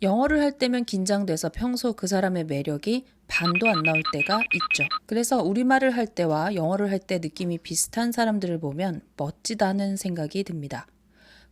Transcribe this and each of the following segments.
영어를 할 때면 긴장돼서 평소 그 사람의 매력이 반도 안 나올 때가 있죠. 그래서 우리말을 할 때와 영어를 할 때 느낌이 비슷한 사람들을 보면 멋지다는 생각이 듭니다.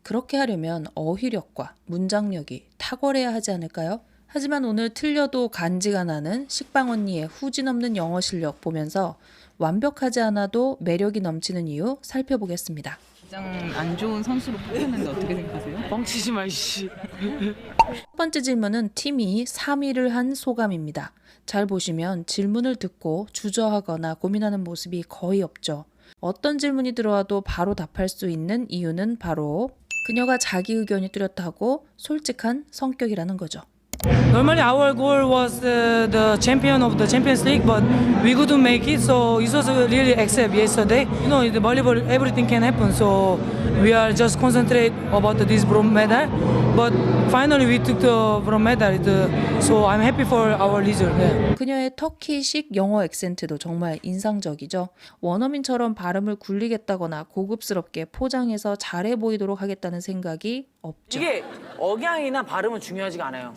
그렇게 하려면 어휘력과 문장력이 탁월해야 하지 않을까요? 하지만 오늘 틀려도 간지가 나는 식빵 언니의 후진 없는 영어 실력 보면서 완벽하지 않아도 매력이 넘치는 이유 살펴보겠습니다. 가장 안 좋은 선수로 뽑혔는데 어떻게 생각하세요? 뻥치지 마, 이씨. 첫 번째 질문은 팀이 3위를 한 소감입니다. 잘 보시면 질문을 듣고 주저하거나 고민하는 모습이 거의 없죠. 어떤 질문이 들어와도 바로 답할 수 있는 이유는 바로 그녀가 자기 의견이 뚜렷하고 솔직한 성격이라는 거죠. Normally, our goal was uh, the champion of the Champions League, but we couldn't make it. So it was really accept yesterday. You know, in the volleyball, everything can happen. So we are just concentrate about this bronze medal. But finally, we took the bronze medal. So I'm happy for our leader. Yeah. 그녀의 터키식 영어 액센트도 정말 인상적이죠. 원어민처럼 발음을 굴리겠다거나 고급스럽게 포장해서 잘해 보이도록 하겠다는 생각이 없죠. 이게 억양이나 발음은 중요하지가 않아요.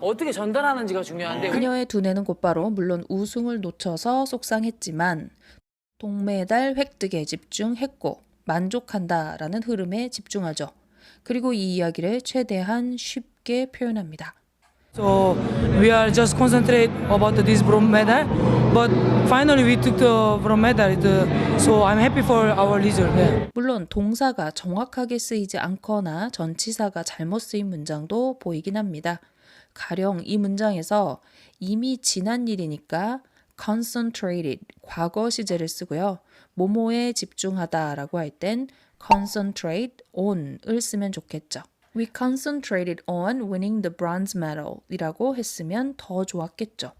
어떻게 전달하는지가 중요한데 그녀의 두뇌는 곧바로 물론 우승을 놓쳐서 속상했지만 동메달 획득에 집중했고 만족한다라는 흐름에 집중하죠. 그리고 이 이야기를 최대한 쉽게 표현합니다. So we are just concentrate about this bronze medal. But finally, we took the bronze medal. So I'm happy for our leader. Yeah. 물론 동사가 정확하게 쓰이지 않거나 전치사가 잘못 쓰인 문장도 보이긴 합니다. 가령 이 문장에서 이미 지난 일이니까 concentrated 과거 시제를 쓰고요. 모모에 집중하다라고 할 땐 concentrate on을 쓰면 좋겠죠. We concentrated on winning the bronze medal 이라고 했으면 더 좋았겠죠.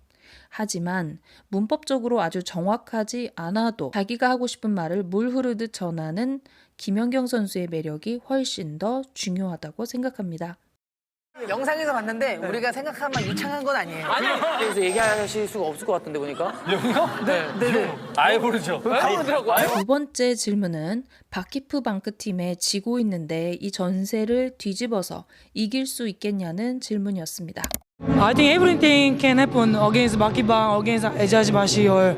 하지만 문법적으로 아주 정확하지 않아도 자기가 하고 싶은 말을 물 흐르듯 전하는 김연경 선수의 매력이 훨씬 더 중요하다고 생각합니다. 영상에서 봤는데 우리가 생각한 만 유창한 건 아니에요. 아니 그래서 얘기하실 수가 없을 것 같은데 보니까. 영요? 네, 네, 네. 아예 모르죠. 아유. 두 번째 질문은 바키프 방크 팀에 지고 있는데 이 전세를 뒤집어서 이길 수 있겠냐는 질문이었습니다. I think everything can happen against Bakibang, against Ejazbashi or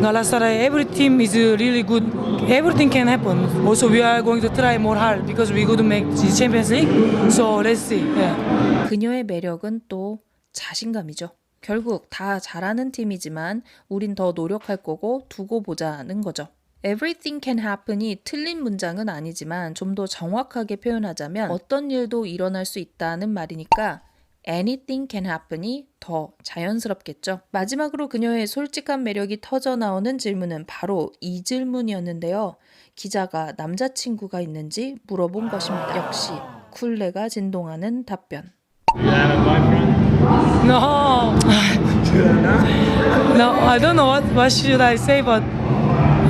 Galatasaray. Every team is uh, really good. Everything can happen. Also, we are going to try more hard because we couldn't make the Champions League. So let's see. Yeah. 그녀의 매력은 또 자신감이죠. 결국 다 잘하는 팀이지만 우린 더 노력할 거고 두고 보자는 거죠. Everything can happen이 틀린 문장은 아니지만 좀 더 정확하게 표현하자면 어떤 일도 일어날 수 있다는 말이니까 anything can happen이 더 자연스럽겠죠. 마지막으로 그녀의 솔직한 매력이 터져 나오는 질문은 바로 이 질문이었는데요. 기자가 남자친구가 있는지 물어본 것입니다. 역시 쿨레가 진동하는 답변. No. no, I don't know what, what should I say, but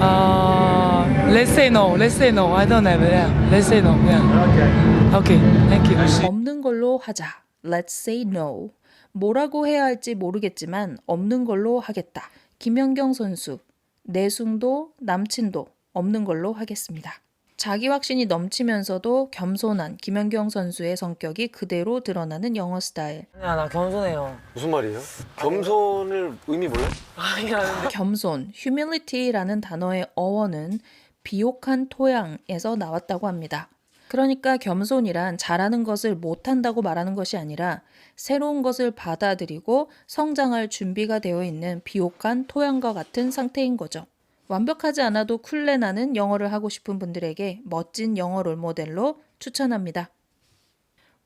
uh, let's say no. Let's say no. I don't have it. Yeah. Let's say no. Yeah. Okay. Thank you. 없는 걸로 하자. Let's say no. 뭐라고 해야 할지 모르겠지만 없는 걸로 하겠다. 김연경 선수. 내숭도 남친도 없는 걸로 하겠습니다. 자기 확신이 넘치면서도 겸손한 김연경 선수의 성격이 그대로 드러나는 영어 스타일. 야, 나 겸손해요. 무슨 말이에요? 겸손을 의미 몰라? 아니, 나는데. 겸손, humility라는 단어의 어원은 비옥한 토양에서 나왔다고 합니다. 그러니까 겸손이란 잘하는 것을 못한다고 말하는 것이 아니라 새로운 것을 받아들이고 성장할 준비가 되어 있는 비옥한 토양과 같은 상태인 거죠. 완벽하지 않아도 쿨레나는 영어를 하고 싶은 분들에게 멋진 영어 롤 모델로 추천합니다.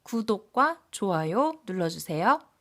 구독과 좋아요 눌러주세요.